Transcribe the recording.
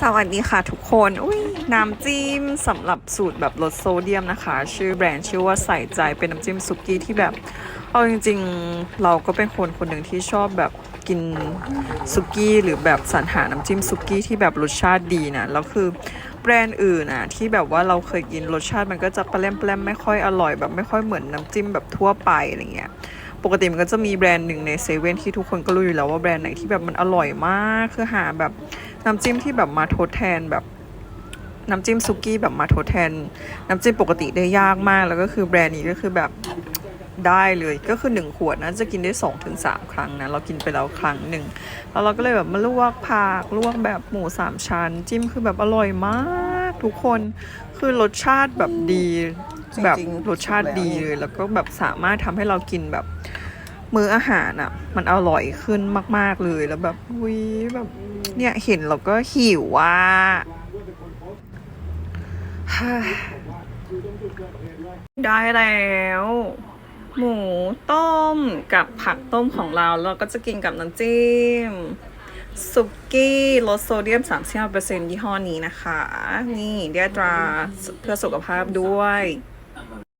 สวัสดีค่ะทุกคนอุ้ยน้ำจิ้มสำหรับสูตรแบบลดโซเดียมนะคะ ชื่อแบรนด์ชื่อว่าใส่ใจเป็นน้ำจิ้มสุกี้ที่แบบ เอาจริงๆ เราก็เป็นคนคนหนึ่งที่ชอบแบบกินสุกี้หรือแบบสรรหาน้ำจิ้มสุกี้ที่แบบรสชาติดีนะแล้วคือแบรนด์อื่นอะที่แบบว่าเราเคยกินรสชาติมันก็จะปลาแปลมไม่ค่อยอร่อยแบบไม่ค่อยเหมือนน้ำจิ้มแบบทั่วไปอะไรเงี้ย ปกติมันก็จะมีแบรนด์หนึ่งในเซเว่นที่ทุกคนก็รู้อยู่แล้วว่าแบรนด์ไหนที่แบบมันอร่อยมากคือหาแบบน้ำจิ้มที่แบบมาทดแทนแบบน้ำจิ้มซุกี้แบบมาทดแทน น้ำจิ้มปกติได้ยากมากแล้วก็คือแบรนด์นี้ก็คือแบบได้เลยก็คือ 1 ขวดนะจะกินได้ 2-3ถึงครั้งนะเรากินไปแล้วครั้งหนึ่งแล้วเราก็เลยแบบมาลวกผักลวกแบบหมูสามชั้น จิ้มคือแบบอร่อยมากทุกคนคือรสชาติแบบดีจริงๆแบบรสชาติดีเลยแล้วก็แบบสามารถทำให้เรากินแบบ มื้ออาหารอะ มันอร่อยขึ้นมาก ๆเลยแล้วแบบวิแบบเนี่ยเห็นเราก็หิวว่า ได้แล้ว หมูต้มกับผักต้มของเราแล้วก็จะกินกับน้ำจิ้มสุกี้ลดโซเดียม 35%ยี่ห้อนี้นะคะ นี่เดียตราเพื่อสุขภาพด้วย